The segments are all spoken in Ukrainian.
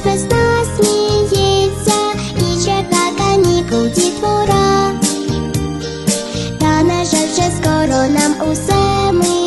Зараз сміється і чека канікул дітвора, та на вже скоро нам усе ми.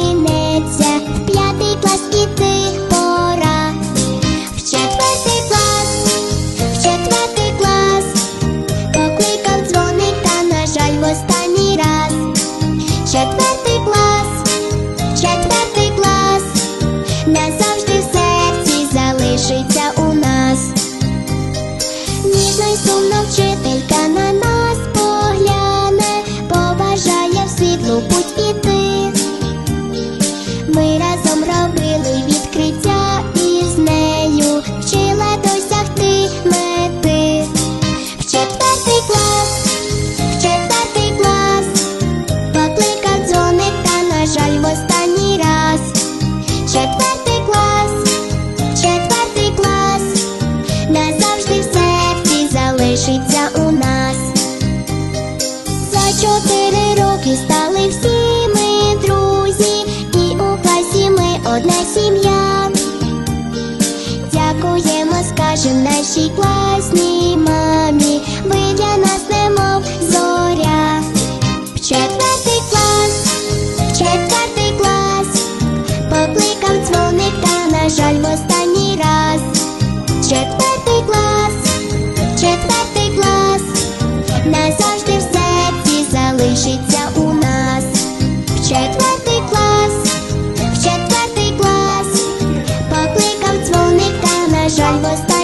Залишиться у нас. За чотири роки стали всі ми друзі, і у класі ми одна сім'я. Дякуємо, скажем нашій класній назавжди в серці залишиться у нас. В четвертий клас, в четвертий клас, покликав дзвоник та на жаль, востаннє